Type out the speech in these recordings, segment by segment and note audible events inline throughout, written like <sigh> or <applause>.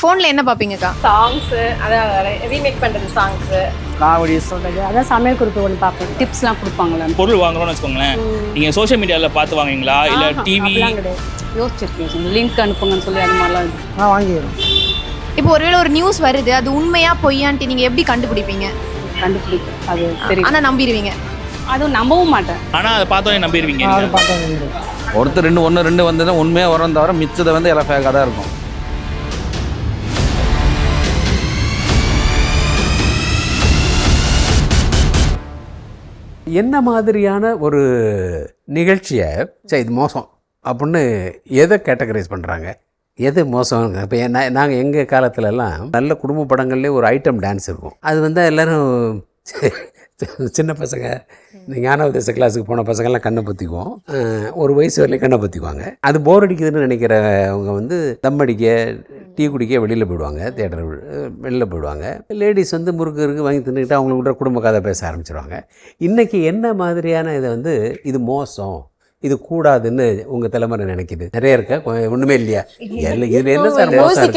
ஃபோனில் என்ன பார்ப்பீங்கக்கா சாங்ஸு அதான் ரீமேக் பண்ணுறது சாங்ஸு காமெடி சொல்றது. அதான் சமையல் குறிப்பு ஒன்று பார்ப்பேன் டிப்ஸ்லாம் கொடுப்பாங்களே பொருள் வாங்குறோம்னு வச்சுக்கோங்களேன். நீங்கள் சோஷியல் மீடியாவில் பார்த்து வாங்குவீங்களா? இல்லை டிவி யோசிச்சிருக்கேன். லிங்க் அனுப்புங்கன்னு சொல்லி அது மாதிரிலாம். நான் வாங்கிடுறோம். இப்போ ஒருவேளை ஒரு நியூஸ் வருது. அது உண்மையா பொய்யான்ட்டு நீங்கள் எப்படி கண்டுபிடிப்பீங்க? கண்டுபிடிக்கும் அது தெரியும். ஆனால் நம்பிடுவீங்க. அதுவும் நம்பவும் மாட்டேன். ஆனால் அதை பார்த்தோன்னே நம்பிடுவீங்க ஒருத்தர் ரெண்டு ஒன்று ரெண்டு வந்ததுன்னா உண்மையாக வரும் தவிர மிச்சதை வந்து எல்லாம் ஃபேக்காக தான் இருக்கும். என்ன மாதிரியான ஒரு நிகழ்ச்சியை சரி இது மோசம் அப்படின்னு எதை கேட்டகரைஸ் பண்ணுறாங்க எது மோசம்? இப்போ நாங்கள் எங்கள் காலத்துலலாம் நல்ல குடும்ப படங்கள்லேயே ஒரு ஐட்டம் டான்ஸ் இருக்கும். அது வந்து எல்லோரும் <laughs> சின்ன பசங்க இந்த ஞானோதேச கிளாஸுக்கு போன பசங்கள்லாம் கண்ணை பற்றிக்குவோம் ஒரு வயசு வரலையும் கண்ணை பற்றிக்குவாங்க அது போர் அடிக்குதுன்னு நினைக்கிறவங்க வந்து தம் அடிக்க டீ குடிக்க வெளியில் போயிடுவாங்க தேட்டர் வெளியில் போயிடுவாங்க. லேடிஸ் வந்து முறுக்கு இருக்கு வாங்கி தின்னுக்கிட்டு அவங்களோட குடும்ப கதை பேச ஆரம்பிச்சிருவாங்க. இன்றைக்கி என்ன மாதிரியான இதை வந்து இது மோசம் இது கூடாதுன்னு உங்கள் தலைமுறை நினைக்குது? நிறைய இருக்கா? ஒண்ணுமே இல்லையா? இல்லை இதில் என்ன சார் மோசம்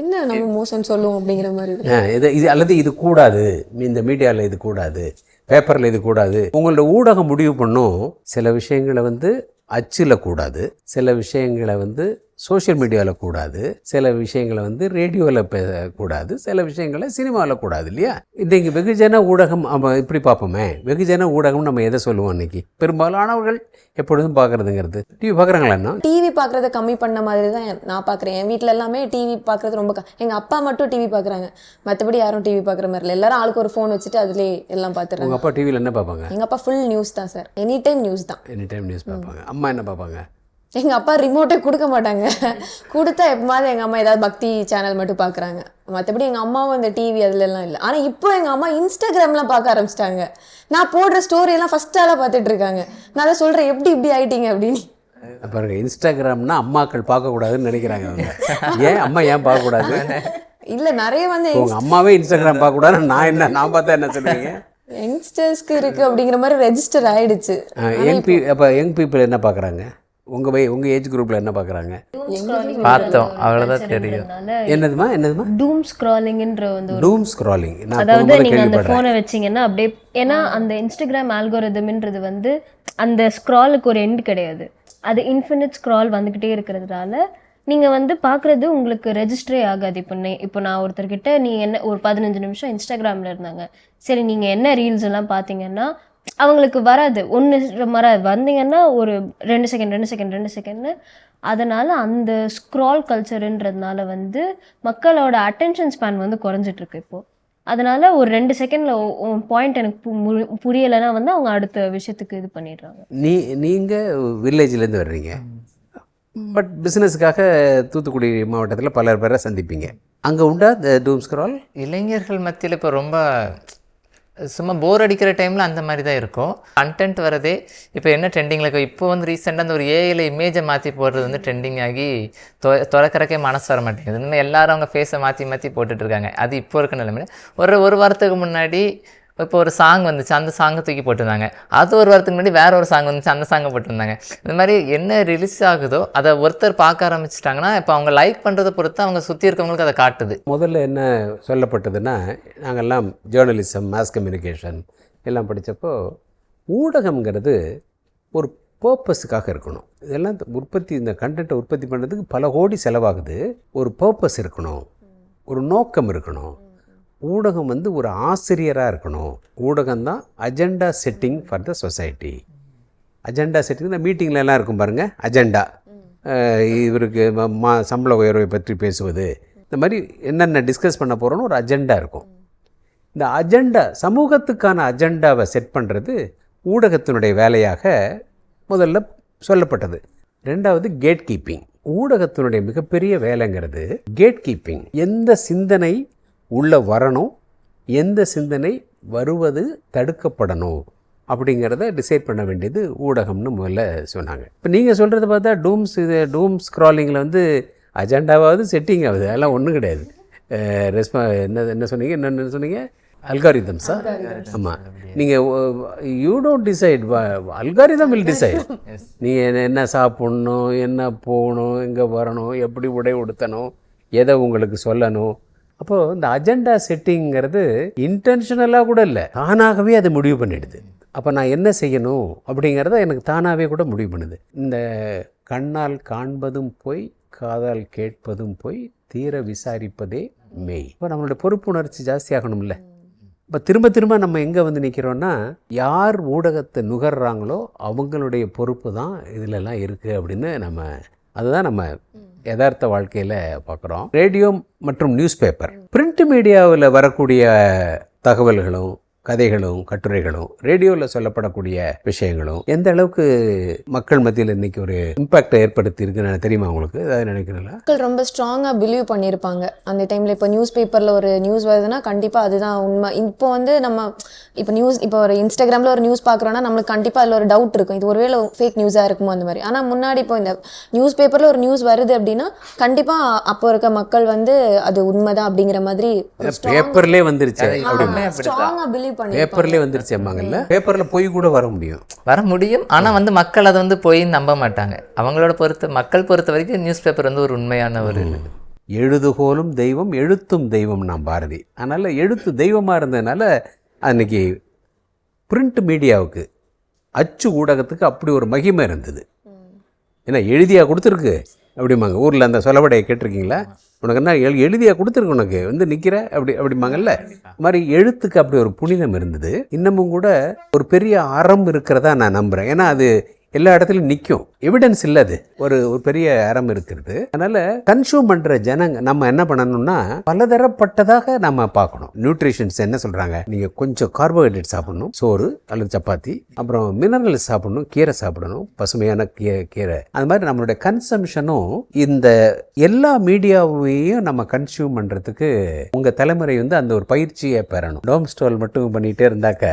என்ன நம்ம மோசம் சொல்லுவோம் அப்படிங்கிற மாதிரி இது இது அல்லது இது கூடாது. இந்த மீடியாவில் இது கூடாது. பேப்பரில் இது கூடாது. உங்களோட ஊடகம் முடிவு பண்ணும் சில விஷயங்களை வந்து அச்சில் கூடாது. சில விஷயங்களை வந்து சோஷியல் மீடியாவில் கூடாது. சில விஷயங்களை வந்து ரேடியோவில் கூடாது. சில விஷயங்களை சினிமாவில் கூடாது இல்லையா? இன்றைக்கு வெகுஜன ஊடகம் நம்ம இப்படி பார்ப்போமே. வெகுஜன ஊடகம் நம்ம எதை சொல்லுவோம் இன்னைக்கு பெரும்பாலானவர்கள் எப்பொழுதும் பார்க்குறதுங்கிறது. டிவி பார்க்குறாங்களா டிவி பார்க்கறத கம்மி பண்ண மாதிரி தான் நான் பார்க்குறேன். என் வீட்டில் எல்லாமே டிவி பார்க்கறது ரொம்ப க- எங்க அப்பா மட்டும் டிவி பார்க்குறாங்க. மற்றபடி யாரும் டிவி பார்க்குற மாதிரி இல்லை. எல்லாரும் ஆளுக்கு ஒரு ஃபோன் வச்சுட்டு அதுலேயே எல்லாம் பார்த்துறாங்க உங்கள் அப்பா டிவியில் என்ன பார்ப்பாங்க? எங்க அப்பா ஃபுல் நியூஸ் தான் சார் எனி டைம் நியூஸ் தான். எனி டைம் நியூஸ் பார்ப்பாங்க. அம்மா என்ன பார்ப்பாங்க? எங்க அப்பா ரிமோட்டே கொடுக்க மாட்டாங்க. கொடுத்தா எப்பமாவது எங்க அம்மா ஏதாவது பக்தி சேனல் மட்டும் பார்க்குறாங்க மற்றபடி எங்க அம்மாவும் இந்த டிவி அதுல எல்லாம் இல்லை. ஆனா இப்போ எங்க அம்மா இன்ஸ்டாகிராம்லாம் பார்க்க ஆரம்பிச்சிட்டாங்க. நான் போடுற ஸ்டோரி எல்லாம் ஃபர்ஸ்ட் ஆளாக பார்த்துட்டு இருக்காங்க. நான் அதை சொல்றேன் எப்படி இப்படி ஆயிட்டீங்க? அப்படின்னு. பாருங்க இன்ஸ்டாகிராம்னா அம்மாக்கள் பார்க்கக்கூடாதுன்னு நினைக்கிறாங்க ஏன் அம்மா ஏன் பார்க்கக்கூடாது? இல்ல நிறைய வந்து உங்க அம்மாவே இன்ஸ்டாகிராம் பார்க்கக்கூடாது நான் என்ன நான் பார்த்தா என்ன சொல்லுவீங்க? யங்ஸ்டர்ஸ்க்கு இருக்கு அப்படிங்கிற மாதிரி ரெஜிஸ்டர் ஆயிடுச்சு. யங் பீ அப்போ யங் பீப்புள் என்ன பார்க்குறாங்க உங்கள் வை உங்கள் ஏஜ் குரூப்பில் என்ன பார்க்குறாங்க பார்த்தோம். அவ்வளோதான் தெரியும். என்னதுமா என்னதுமா டூம் ஸ்க்ராலிங்ன்ற வந்து ஒரு டூம் ஸ்க்ராலிங் அதாவது முதல்ல நீங்க அந்த கேள்விப்படுறேன். போனை வச்சீங்கன்னா அப்படியே ஏன்னா அந்த இன்ஸ்டாகிராம் ஆல்கோரிதம்ன்றது வந்து அந்த ஸ்க்ராலுக்கு ஒரு எண்ட் கிடையாது. அது இன்ஃபினிட் ஸ்க்ரால் வந்துக்கிட்டே இருக்கிறதுனால நீங்க வந்து பார்க்குறது உங்களுக்கு ரெஜிஸ்டரே ஆகாது. இப்போ இப்போ நான் ஒருத்தர்கிட்ட நீ என்ன ஒரு பதினஞ்சு நிமிஷம் இன்ஸ்டாகிராமில் இருந்தாங்க. சரி நீங்கள் என்ன ரீல்ஸ் எல்லாம் பார்த்தீங்கன்னா அவங்களுக்கு வராது. ஒன்று வராது வந்தீங்கன்னா ஒரு ரெண்டு செகண்ட் ரெண்டு செகண்ட் ரெண்டு செகண்ட்னு அதனால் அந்த ஸ்க்ரால் கல்ச்சருன்றதுனால வந்து மக்களோட அட்டென்ஷன் ஸ்பேன் வந்து குறைஞ்சிட்டு இருக்கு இப்போது அதனால ஒரு ரெண்டு செகண்டில் பாயிண்ட் எனக்கு பு- மு- புரியலைன்னா வந்து அவங்க அடுத்த விஷயத்துக்கு இது பண்ணிடுறாங்க. நீ நீங்கள் வில்லேஜ்லேருந்து வர்றீங்க. பட் பிஸ்னஸுக்காக தூத்துக்குடி மாவட்டத்தில் பல பேரை சந்திப்பீங்க. அங்கே உண்டா இந்த டூம் ஸ்க்ரால் இளைஞர்கள் மத்தியில் இப்போ ரொம்ப சும்மா போர் அடிக்கிற டைமில் அந்த மாதிரி தான் இருக்கும். கண்டென்ட் வரதே இப்போ என்ன ட்ரெண்டிங்கில் இருக்கும் இப்போ வந்து ரீசெண்டாக அந்த ஒரு ஏஐயில் இமேஜை மாற்றி போடுறது வந்து ட்ரெண்டிங் ஆகி தொ திறக்கறக்கே மனசு வர மாட்டேங்குது. இன்னும் எல்லாரும் அவங்க ஃபேஸை மாற்றி மாற்றி போட்டுட்ருக்காங்க அது இப்போ இருக்க நிலைமையில. ஒரு ஒரு வாரத்துக்கு முன்னாடி இப்போ ஒரு சாங் வந்துச்சு அந்த சாங்கை தூக்கி போட்டிருந்தாங்க. அது ஒரு வாரத்துக்கு முன்னாடி வேற ஒரு சாங் வந்துச்சு அந்த சாங்கை போட்டிருந்தாங்க. இந்த மாதிரி என்ன ரிலீஸ் ஆகுதோ அதை ஒருத்தர் பார்க்க ஆரம்பிச்சிட்டாங்கன்னா இப்போ அவங்க லைக் பண்ணுறதை பொறுத்து அவங்க சுற்றி இருக்கவங்களுக்கு அதை காட்டுது. முதல்ல என்ன சொல்லப்பட்டதுன்னா நாங்கெல்லாம் ஜேர்னலிசம் மாஸ் கம்யூனிகேஷன் எல்லாம் படித்தப்போ ஊடகம்ங்கிறது ஒரு பர்பஸுக்காக இருக்கணும். இதெல்லாம் உற்பத்தி இந்த கண்டென்ட்டை உற்பத்தி பண்ணுறதுக்கு பல கோடி செலவாகுது. ஒரு பர்பஸ் இருக்கணும். ஒரு நோக்கம் இருக்கணும். ஊடகம் வந்து ஒரு ஆசிரியராக இருக்கணும். ஊடகம் தான் agenda setting for the society agenda setting இந்த மீட்டிங்ல எல்லாம் இருக்கும் பாருங்கள் அஜெண்டா இவருக்கு ம- மா சம்பள உயர்வை பற்றி பேசுவது. இந்த மாதிரி என்னென்ன டிஸ்கஸ் பண்ண போகிறோன்னு ஒரு அஜெண்டா இருக்கும். இந்த அஜெண்டா சமூகத்துக்கான அஜெண்டாவை செட் பண்ணுறது ஊடகத்தினுடைய வேலையாக முதல்ல சொல்லப்பட்டது. ரெண்டாவது கேட் கீப்பிங் ஊடகத்தினுடைய மிகப்பெரிய வேலைங்கிறது கேட் கீப்பிங் எந்த சிந்தனை உள்ளே வரணும். எந்த சிந்தனை வருவது தடுக்கப்படணும். அப்படிங்கிறத டிசைட் பண்ண வேண்டியது ஊடகம்னு முதல்ல சொன்னாங்க. இப்போ நீங்கள் சொல்கிறத பார்த்தா டூம்ஸ் இது டூம் ஸ்க்ராலிங்கில் வந்து அஜெண்டாவாவது செட்டிங் ஆகுது. அதெல்லாம் ஒன்றும் கிடையாது. ரெஸ்பா என்ன என்ன சொன்னீங்க? என்னென்ன சொன்னீங்க? அல்காரிதம்ஸா ஆமாம் நீங்கள் you don't decide algorithm will decide நீங்கள் என்ன சாப்பிட்ணும் என்ன போகணும் எங்கே வரணும் எப்படி உடை உடுத்தணும் எதை உங்களுக்கு சொல்லணும் அப்போது இந்த அஜெண்டா செட்டிங்கிறது இன்டென்ஷனலாக கூட இல்லை. தானாகவே அது முடிவு பண்ணிடுது. அப்போ நான் என்ன செய்யணும் அப்படிங்கிறத எனக்கு தானாகவே கூட முடிவு பண்ணுது. இந்த கண்ணால் காண்பதும் போய் காதால் கேட்பதும் போய் தீர விசாரிப்பதே மெய். இப்போ நம்மளோட பொறுப்புணர்ச்சி ஜாஸ்தியாகணும்ல இப்போ திரும்ப திரும்ப நம்ம எங்கே வந்து நிற்கிறோன்னா யார் ஊடகத்தை நுகர்றாங்களோ அவங்களுடைய பொறுப்பு தான் இதிலெல்லாம் இருக்குது அப்படின்னு நம்ம அதுதான் நம்ம யதார்த்த வாழ்க்கையில் பார்க்குறோம் ரேடியோ மற்றும் நியூஸ் பேப்பர். பிரிண்ட் மீடியாவில் வரக்கூடிய தகவல்களும் கதைகளும் கட்டுரைகளும் ரேடியோவில் சொல்லப்படக்கூடிய விஷயங்களும் எந்த அளவுக்கு மக்கள் மத்தியில் இன்னைக்கு ஒரு இம்பேக்டை ஏற்படுத்தி இருக்குன்னு தெரியுமா உங்களுக்கு? அதை நினைக்கிறீங்களா? மக்கள் ரொம்ப ஸ்ட்ராங்காக பிலீவ் பண்ணியிருப்பாங்க. அந்த டைமில் இப்போ நியூஸ் பேப்பரில் ஒரு நியூஸ் வருதுன்னா கண்டிப்பாக அதுதான் உண்மை. இப்போ வந்து நம்ம இப்போ நியூஸ் இப்போ ஒரு இன்ஸ்டாகிராமில் ஒரு நியூஸ் பார்க்குறோன்னா நம்மளுக்கு கண்டிப்பாக அதில் ஒரு டவுட் இருக்கும். இது ஒருவேளை ஃபேக் நியூஸாக இருக்குமோ அந்த மாதிரி. ஆனால் முன்னாடி இப்போ இந்த நியூஸ் பேப்பரில் ஒரு நியூஸ் வருது அப்படின்னா கண்டிப்பாக அப்போ இருக்க மக்கள் வந்து அது உண்மைதான் அப்படிங்கிற மாதிரி பேப்பர்லேயே வந்துருச்சு ஸ்ட்ராங்காக பிலீவ் பண்ணி பேப்பர்லேயே வந்துருச்சு அம்மாங்கல்ல பேப்பரில் போய் கூட வர முடியும். வர முடியும். ஆனால் வந்து மக்கள் அதை வந்து போய் நம்ப மாட்டாங்க. அவங்களோட பொறுத்த மக்கள் பொறுத்த வரைக்கும் நியூஸ் பேப்பர் வந்து ஒரு உண்மையான ஒரு. எழுதுகோலும் தெய்வம் எழுத்தும் தெய்வம் நாம் பாரதி. அதனால் எழுத்து தெய்வமாக இருந்ததுனால அன்னைக்கு பிரிண்ட் மீடியாவுக்கு அச்சு ஊடகத்துக்கு அப்படி ஒரு மகிமை இருந்தது. ஏன்னா எழுதியா கொடுத்துருக்கு. அப்படிம்பாங்க. ஊரில் அந்த சொலவடையை கேட்டிருக்கீங்களா? உனக்கு என்ன எழு எழுதியா கொடுத்துருக்கு உனக்கு? வந்து நிற்கிற அப்படி அப்படிம்பாங்கல்ல? மாதிரி எழுத்துக்கு அப்படி ஒரு புனிதம் இருந்தது. இன்னமும் கூட ஒரு பெரிய அறம் இருக்கிறதா நான் நம்புகிறேன் ஏன்னா அது எல்லா இடத்துலையும் நிற்கும் எவிடன்ஸ் இல்லை அது ஒரு ஒரு பெரிய அறம் இருக்கிறது. அதனால் கன்சியூம் பண்ணுற ஜனங்க நம்ம என்ன பண்ணணும்னா பலதரப்பட்டதாக நம்ம பார்க்கணும். நியூட்ரிஷன்ஸ் என்ன சொல்கிறாங்க நீங்கள் கொஞ்சம் கார்போஹைட்ரேட் சாப்பிடணும். சோறு அல்லது சப்பாத்தி அப்புறம் மினரல்ஸ் சாப்பிடணும் கீரை சாப்பிடணும் பசுமையான கீ கீரை. அது மாதிரி நம்மளுடைய கன்சம்ஷனும் இந்த எல்லா மீடியாவையும் நம்ம கன்சியூம் பண்ணுறதுக்கு உங்கள் தலைமுறை வந்து அந்த ஒரு பயிற்சியை பெறணும். டோம் ஸ்டோல் மட்டும் பண்ணிகிட்டே இருந்தாக்க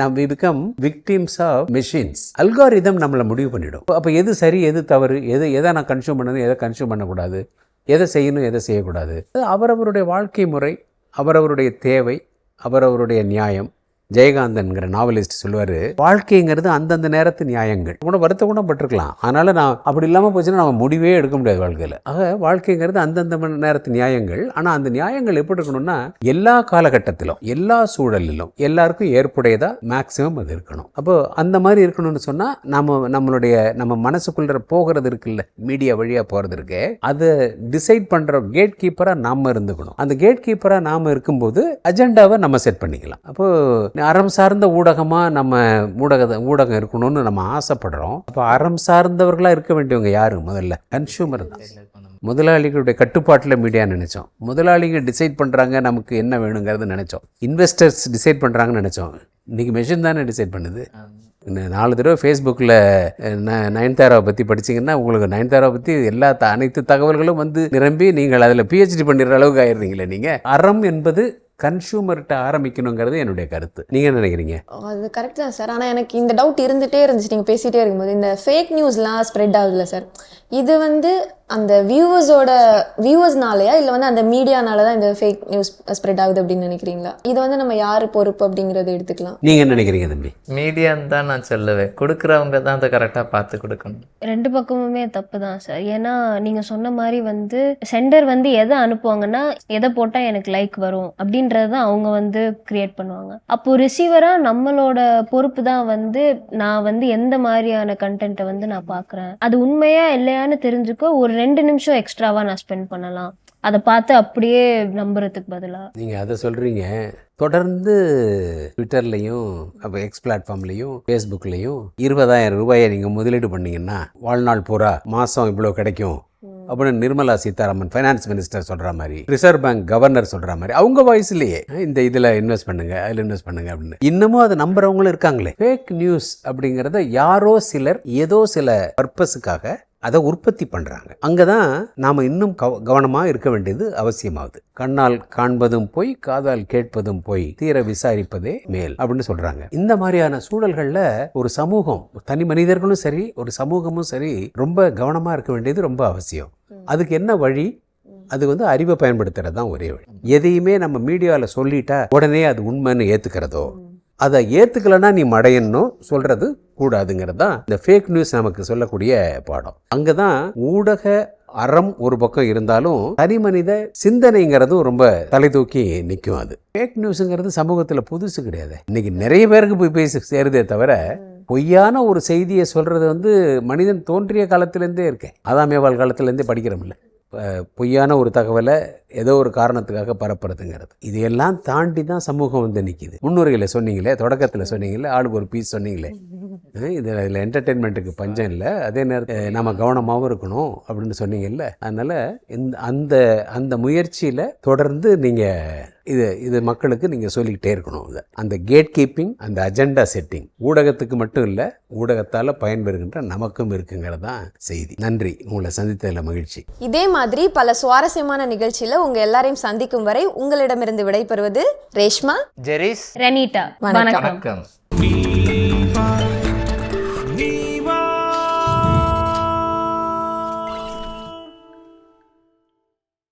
நம் we become victims of machines algorithm நம்மளை முடிவு பண்ணிடும். அப்போ எது சரி எது தவறு எது எதை நான் கன்சியூம் பண்ணணும் எதை கன்சியூம் பண்ணக்கூடாது எதை செய்யணும் எதை செய்யக்கூடாது. அது அவரவருடைய வாழ்க்கை முறை அவரவருடைய தேவை அவரவருடைய நியாயம். ஜெயகாந்தன்கிற நாவலிஸ்ட் சொல்லுவார் வாழ்க்கைங்கிறது அந்தந்த நேரத்து நியாயங்கள். கூட வருத்த கூட பட்டிருக்கலாம் அதனால் நான் அப்படி இல்லாமல் போச்சுன்னா நம்ம முடிவே எடுக்க முடியாது வாழ்க்கையில். ஆக வாழ்க்கைங்கிறது அந்தந்த மணி நேரத்து நியாயங்கள். ஆனால் அந்த நியாயங்கள் எப்படி இருக்கணும்னா எல்லா காலகட்டத்திலும் எல்லா சூழலிலும் எல்லாருக்கும் ஏற்புடையதாக மேக்ஸிமம் அது இருக்கணும். அப்போ அந்த மாதிரி இருக்கணும்னு சொன்னால் நம்ம நம்மளுடைய நம்ம மனசுக்குள்ள போகிறது இருக்குல்ல மீடியா வழியாக போகிறது இருக்கு அதை டிசைட் பண்ணுற கேட் கீப்பராக நாம் இருந்துக்கணும். அந்த கேட் கீப்பராக நாம் இருக்கும்போது அஜெண்டாவை நம்ம செட் பண்ணிக்கலாம். அப்போது அறம் சார்ந்த ஊடகமாக நம்ம ஊடக ஊடகம் இருக்கணும்னு நம்ம ஆசைப்படுறோம். அப்போ அறம் சார்ந்தவர்களாக இருக்க வேண்டியவங்க யாரு? முதல்ல கன்சியூமர் தான். முதலாளிகளுடைய கட்டுப்பாட்டில் மீடியா நினைச்சோம். முதலாளிகள் டிசைட் பண்ணுறாங்க நமக்கு என்ன வேணுங்கிறது நினைச்சோம். இன்வெஸ்டர்ஸ் டிசைட் பண்ணுறாங்கன்னு நினைச்சோம். இன்னைக்கு மெஷின் தானே டிசைட் பண்ணுது? நாலு தடவை ஃபேஸ்புக்கில் நயன்தாராவை பற்றி படிச்சீங்கன்னா உங்களுக்கு நயன்தாராவை பற்றி எல்லா அனைத்து தகவல்களும் வந்து நிரம்பி நீங்கள் அதில் பிஹெச்டி பண்ணிடுற அளவுக்கு ஆயிடுறீங்களே நீங்கள் அறம் என்பது கன்சூமர்கிட்ட ஆரம்பிக்கணுங்கிறது என்னுடைய கருத்து. நீங்கள் நினைக்கிறீங்க? அது கரெக்ட் தான் சார் ஆனால் எனக்கு இந்த டவுட் இருந்துகிட்டே இருந்துச்சு. நீங்கள் பேசிகிட்டே இருக்கும்போது இந்த ஃபேக் நியூஸ்லாம் ஸ்ப்ரெட் ஆகுதுல்ல சார் இது வந்து அந்த வியூவர்ஸோட வியூவர்ஸ்னாலயா இல்லை வந்து அந்த மீடியானால தான் இந்த ஃபேக் நியூஸ் ஸ்ப்ரெட் ஆகுது அப்படின்னு நினைக்கிறீங்களா? இது வந்து நம்ம யார் பொறுப்பு அப்படிங்கிறத எடுத்துக்கலாம். நீங்கள் என்ன நினைக்கிறீங்க தம்பி? மீடியான்னு தான் நான் சொல்லுவேன். கொடுக்குறவங்க தான் அதை கரெக்டாக பார்த்து கொடுக்கணும். ரெண்டு பக்கமுமே தப்பு தான் சார் ஏன்னா நீங்க சொன்ன மாதிரி வந்து சென்டர் வந்து எதை அனுப்புவாங்கன்னா எதை போட்டா எனக்கு லைக் வரும் அப்படின்றத தான் அவங்க வந்து கிரியேட் பண்ணுவாங்க. அப்போ ரிசீவரா நம்மளோட பொறுப்பு தான் வந்து நான் வந்து எந்த மாதிரியான கண்டென்ட்டை வந்து நான் பார்க்குறேன். அது உண்மையா இல்லையான்னு தெரிஞ்சுக்க ஒரு ரெண்டு நிமிஷம் எக்ஸ்ட்ராவா நான் ஸ்பெண்ட் பண்ணலாம். அதை பார்த்து அப்படியே நம்புறதுக்கு பதிலா. நீங்கள் அதை சொல்கிறீங்க தொடர்ந்து ட்விட்டர்லையும் அப்போ எக்ஸ் பிளாட்ஃபார்ம்லேயும் ஃபேஸ்புக்லேயும் இருபதாயிரம் ரூபாயை நீங்கள் முதலீடு பண்ணீங்கன்னா வாழ்நாள் பூரா மாதம் இவ்வளோ கிடைக்கும். அப்படின்னு நிர்மலா சீதாராமன் ஃபைனான்ஸ் மினிஸ்டர் சொல்கிற மாதிரி ரிசர்வ் பேங்க் கவர்னர் சொல்கிற மாதிரி அவங்க வாய்ஸ்லேயே இந்த இதில் இன்வெஸ்ட் பண்ணுங்க அதில் இன்வெஸ்ட் பண்ணுங்க அப்படின்னு. இன்னமும் அதை நம்புறவங்களும் இருக்காங்களே. ஃபேக் நியூஸ் அப்படிங்கிறத யாரோ சிலர் ஏதோ சில பர்பஸுக்காக அதை உற்பத்தி பண்ணுறாங்க அங்கே தான் நாம் இன்னும் கவ கவனமாக இருக்க வேண்டியது அவசியமாகுது. கண்ணால் காண்பதும் போய் காதால் கேட்பதும் போய் தீர விசாரிப்பதே மேல் அப்படின்னு சொல்கிறாங்க இந்த மாதிரியான சூழல்களில் ஒரு சமூகம் தனி மனிதர்களும் சரி ஒரு சமூகமும் சரி ரொம்ப கவனமாக இருக்க வேண்டியது ரொம்ப அவசியம். அதுக்கு என்ன வழி? அது வந்து அறிவை பயன்படுத்துறது தான் ஒரே வழி. எதையுமே நம்ம மீடியாவில் சொல்லிட்டா உடனே அது உண்மைன்னு ஏற்றுக்கிறதோ அதை ஏற்றுக்கலைன்னா நீ மடையணும் சொல்கிறது கூடாதுங்கிறது தான் இந்த ஃபேக் நியூஸ் நமக்கு சொல்லக்கூடிய பாடம். அங்கே தான் ஊடக அறம் ஒரு பக்கம் இருந்தாலும் தனி மனித சிந்தனைங்கிறதும் ரொம்ப தலை தூக்கி நிற்கும் அது. ஃபேக் நியூஸுங்கிறது சமூகத்தில் புதுசு கிடையாது. இன்னைக்கு நிறைய பேருக்கு போய் பேசி சேருதே தவிர பொய்யான ஒரு செய்தியை சொல்கிறது வந்து மனிதன் தோன்றிய காலத்திலேருந்தே இருக்கேன் ஆதாமியவாள் காலத்திலேருந்தே படிக்கிறோம்ல பொய்யான ஒரு தகவலை ஏதோ ஒரு காரணத்துக்காக பரப்புறதுங்கிறது. இதையெல்லாம் தாண்டி தான் சமூகம் வந்து நிற்கிது முன்னுரையில் சொன்னீங்களே தொடக்கத்தில் சொன்னீங்களே ஆளுக்கு ஒரு பீஸ் சொன்னீங்களே. அஹ் இது இதில் என்டர்டெயின்மெண்ட்டுக்கு பஞ்சம் இல்லை. அதே நேரத்தில் நம்ம கவனமாகவும் இருக்கணும் அப்படின்னு சொன்னீங்கல்ல அதனால் இந்த அந்த அந்த முயற்சியில் தொடர்ந்து நீங்கள் இது இது மக்களுக்கு நீங்கள் சொல்லிக்கிட்டே இருக்கணும் இதை. அந்த கேட் கீப்பிங் அந்த அஜெண்டா செட்டிங் ஊடகத்துக்கு மட்டும் இல்லை ஊடகத்தால் பயன்பெறுகின்ற நமக்கும் இருக்குங்கிறது தான் செய்தி. நன்றி. உங்களை சந்தித்ததில் மகிழ்ச்சி. இதே மாதிரி பல சுவாரஸ்யமான நிகழ்ச்சியில உங்க எல்லாரையும் சந்திக்கும் வரை உங்களிடமிருந்து விடைபெறுவது ரேஷ்மா ஜெரிஸ். ரெனிட்டா வணக்கம்.